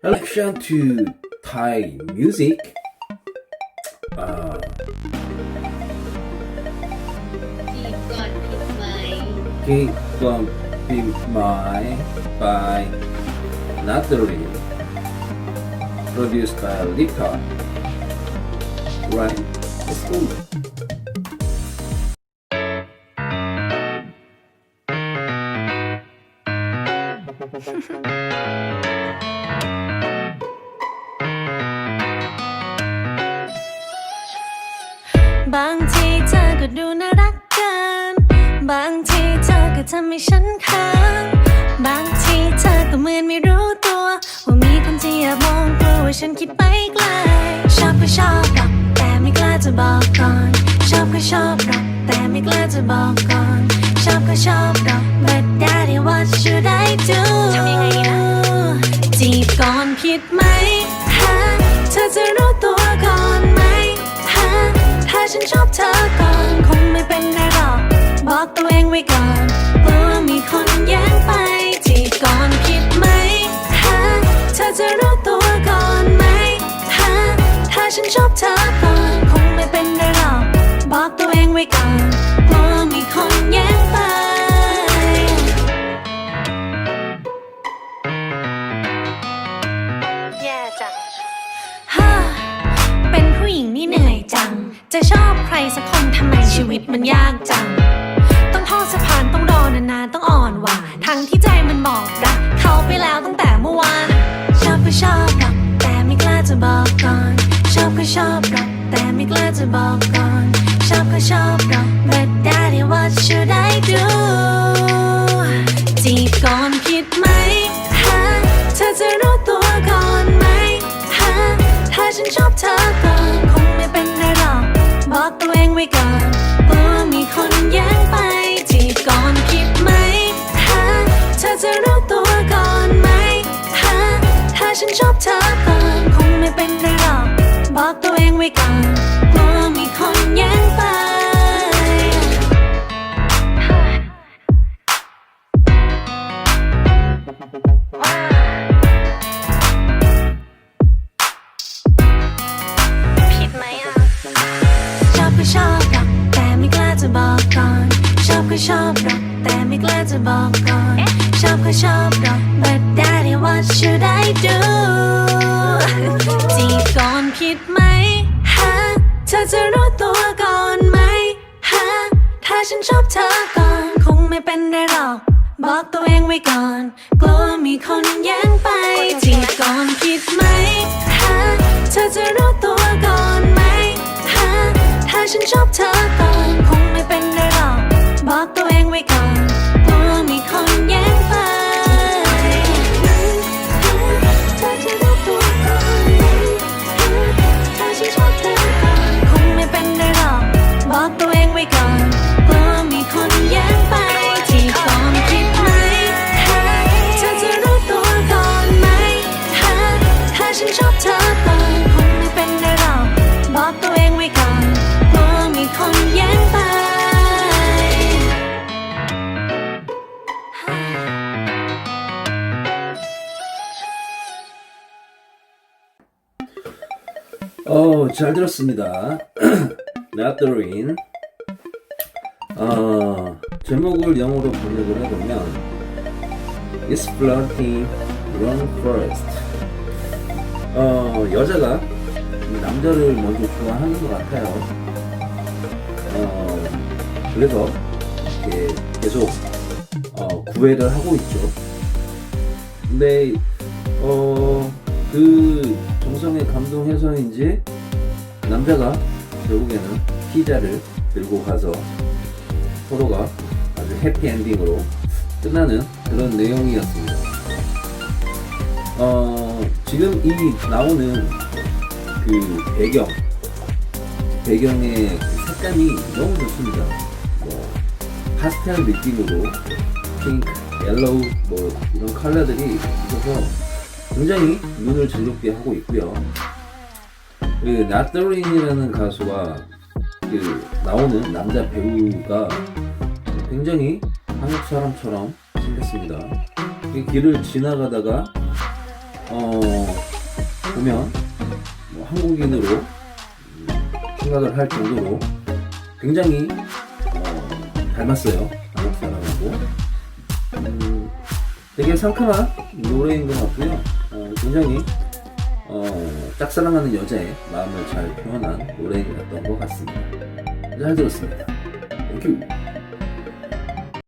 Relation to Thai music. Uh, Keep on my by Natalie. Produced by Lipton. Right. It's บางทีเธอก็ดูน่ารักเกิน บางทีเธอก็ทำให้ฉันเขินบางทีเธอก็เหมือนไม่รู้ตัว ว่ามีคนที่แอบมองกลัวว่าฉันคิดไปไกล ชอบก็ชอบหรอกแต่ไม่กล้าจะบอกก่อน ชอบก็ชอบหรอกแต่ไม่กล้าจะบอกก่อน ชอบก็ชอบหรอก but daddy what should I do ทำยังไงดีนะจีบก่อนผิดไหม ชอบเธอก่อนคงไม่เป็นไรหรอกบอกตัวเองไว้ก่อนกลัวมีคนแย่งไปที่ก่อนคิดไหมฮะเธอจะรู้ตัวก่อนไหมฮะถ้าฉันชอบเธอ สักคนทำไมชีวิตมันยากจัง ต้องทอดสะพานต้องรอนานๆต้องอ่อนหวานทั้งที่ใจมันบอกรักเขาไปแล้วตั้งแต่เมื่อวานชอบก็ชอบหรอกแต่ไม่กล้าจะบอกก่อน ชอบก็ชอบหรอกแต่ไม่กล้าจะบอกก่อน ชอบก็ชอบหรอก but daddy what should I do จีก่อนผิดไหม อกตัวเองไว้ก่อนกลัวมีคนแย่งไปจีบก่อนคิดไหมฮะเธอจะรู้ตัวก่อนไหมฮะถ้าฉันชอบเธอก่อนคงไม่เป็นไรหรอกบอกตัวเองไว้ก่อนกลัวมีคน อบก็ชอบหรอกแต่ไม่กล้าจะบอกก่อน ชอบก็ชอบหรอก but daddy what should I do จีบก่อนผิดไหมฮะเธอจะรู้ตัวก่อนไหมฮะถ้าฉันชอบเธอก่อน คงไม่เป็นไรหรอก บอกตัวเองไว้ก่อน กลัวมีคนแย่งไปจีบ 훨씬 좋다. 걸 혼내 뺀날 먹고 행위가 봄이 어, 잘 들었습니다. 어, 제목을 영어로 번역을 해보면 It's Flirting Run First 어, 여자가 남자를 먼저 좋아하는 것 같아요. 어, 그래서 이렇게 계속 어, 구애를 하고 있죠. 근데 어, 그 정성에 감동해서인지 남자가 결국에는 피자를 들고 가서 서로가 아주 해피엔딩으로 끝나는 그런 내용이었습니다. 어, 지금 이 나오는 그 배경, 배경의 그 색감이 너무 좋습니다. 뭐, 파스텔 느낌으로 핑크, 옐로우 뭐 이런 컬러들이 있어서 굉장히 눈을 즐겁게 하고 있고요. 그 나더린이라는 가수와 그 나오는 남자 배우가 굉장히 한국 사람처럼 생겼습니다. 이 길을 지나가다가 어, 보면 뭐 한국인으로 음, 생각을 할 정도로 굉장히 어, 닮았어요. 한국 사람하고. 음, 되게 상큼한 노래인 것 같고요. 어, 굉장히 어, 짝사랑하는 여자의 마음을 잘 표현한 노래였던 것 같습니다. 잘 들었습니다. 땡큐.